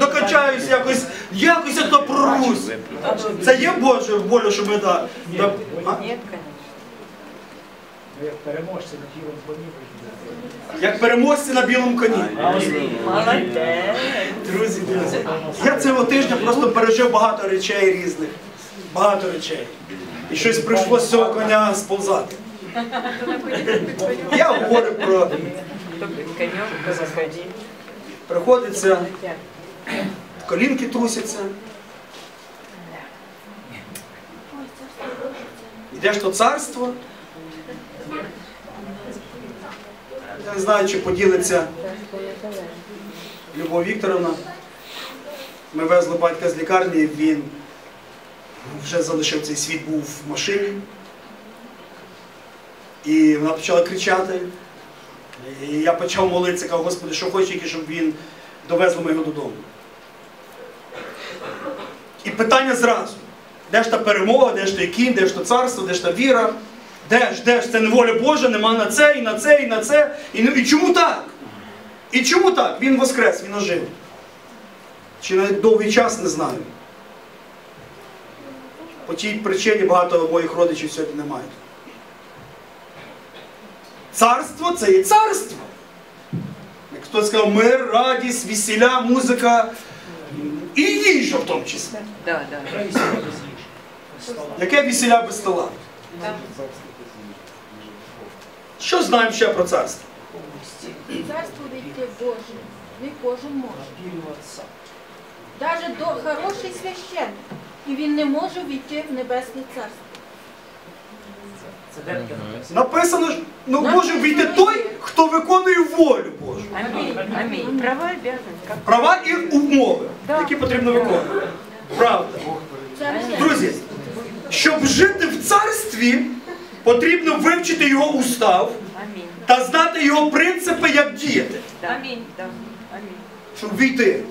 докачаюсь якось, якось я то прорусь. Це є Боже воля, щоб ми а? Нет, конечно. Ви як переможці на білому коні. Як переможці на білому коні. Друзі, друзі. Я цього тижня просто пережив багато речей різних. Багато речей. І щось прийшло з цього коня сповзати. Я говорю про перед конем, заходи. Приходиться, колінки трусяться. Йдеш до царства. Я не знаю, чи поділиться Любов Вікторовна. Ми везли батька з лікарні, він вже залишив цей світ, був в машині. І вона почала кричати. І я почав молитися, кажу, Господи, що хочу, тільки щоб він довезли ми його додому. І питання зразу. Де ж та перемога, де ж той кінь, де ж то царство, де ж та віра? Де ж, де ж? Це не воля Божа, нема на це, і на це, і на це. І, ну- і чому так? І чому так? Він воскрес, він ожив. Чи навіть довгий час не знаю. По тій причині багато моїх родичів сьогодні немає. Царство це є царство. Як хтось сказав, мир, радість, весіля, музика і їжа в тому числі. Да, да. Яке весіля без стола? Що знаємо ще про царство? Царство війти Боже, не кожен може. Навіть до хороший священник, і він не може війти в небесне царство. Це де таке написано? Написано, ж, ну може війти той, хто виконує волю Божу. Аминь. Права и обязанности. Права і умови, які потрібно виконувати. Правда. Друзі, щоб жити в царстві, потрібно вивчити його устав та знати його принципи, як діяти. Аминь. щоб війти.